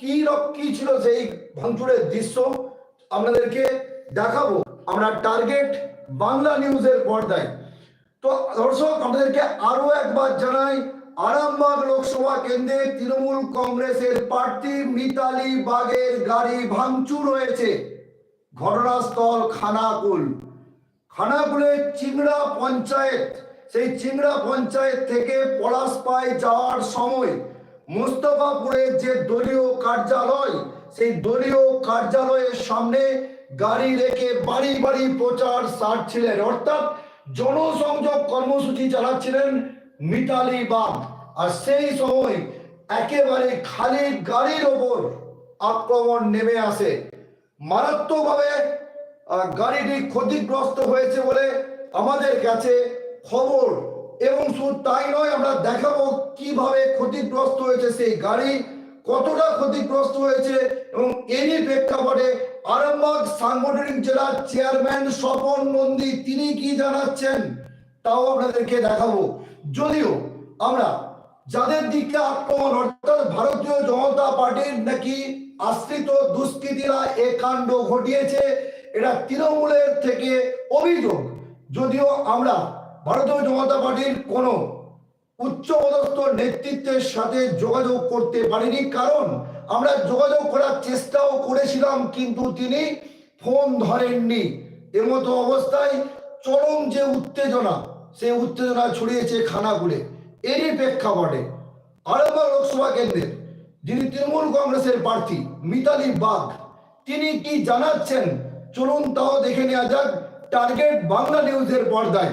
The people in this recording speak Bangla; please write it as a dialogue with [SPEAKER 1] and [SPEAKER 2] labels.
[SPEAKER 1] কি কি ছিল সেই ভাঙচুরের দৃশ্য, আপনাদেরকে দেখাবো। আমরা টার্গেট বাংলা নিউজের পর্দায়। তো দর্শক, আপনাদেরকে আরও একবার জানাই, আরামবাগ লোকসভা কেন্দ্রে তৃণমূল কংগ্রেসের প্রার্থী মিতালি বাগের গাড়ি ভাঙচুর হয়েছে। ঘটনাস্থল খানাকুল। খানাকুলের চিংড়া পঞ্চায়েত, সেই চিংড়া পঞ্চায়েত থেকে পলাশপাই যাওয়ার সময় মোস্তফাপুরের যে দলীয় কার্যালয়, সেই দলীয় কার্যালয়ের সামনে গাড়ি রেখে বাড়ি বাড়ি প্রচার সারছিলেন। অর্থাৎ জনসংযোগ কর্মসূচি চালাচ্ছিলেন মিতালি বাগ। আর সেই সময় একেবারে খালি গাড়ির ওপর আক্রমণ নেমে আসে। মারাত্মকভাবে গাড়িটি ক্ষতিগ্রস্ত হয়েছে বলে আমাদের কাছে খবর। এবং শুধু তাই নয়, আমরা দেখাবো কীভাবে ক্ষতিগ্রস্ত হয়েছে সেই গাড়ি, কতটা ক্ষতিগ্রস্ত হয়েছে এবং এরই প্রেক্ষাপটে আরামবাগ সাংগঠনিক জেলার চেয়ারম্যান স্বপন নন্দী, তিনি কি জানাচ্ছেন? তাও আপনাদেরকে দেখাবো। যদিও আমরা যাদের দিকে আক্রমণ, অর্থাৎ ভারতীয় জনতা পার্টির নাকি আশ্রিত দুষ্কৃতীরা এ কাণ্ড ঘটিয়েছে, এটা তৃণমূলের থেকে অভিযোগ। যদিও আমরা ভারতীয় জনতা পার্টির কোনো উচ্চপদস্থ নেতৃত্বের সাথে যোগাযোগ করতে পারিনি, কারণ আমরা যোগাযোগ করার চেষ্টাও করেছিলাম, কিন্তু তিনি ফোন ধরেননি। এমতো অবস্থায় চরম যে উত্তেজনা, সেই উত্তেজনা ছড়িয়েছে খানাগুলে এরই প্রেক্ষাপটে আরামবাগ লোকসভা কেন্দ্রের যিনি তৃণমূল কংগ্রেসের প্রার্থী মিতালি বাগ, তিনি কি জানাচ্ছেন? চলুন তাও দেখে নেওয়া যাক, টার্গেট বাংলা নিউজের পর্দায়।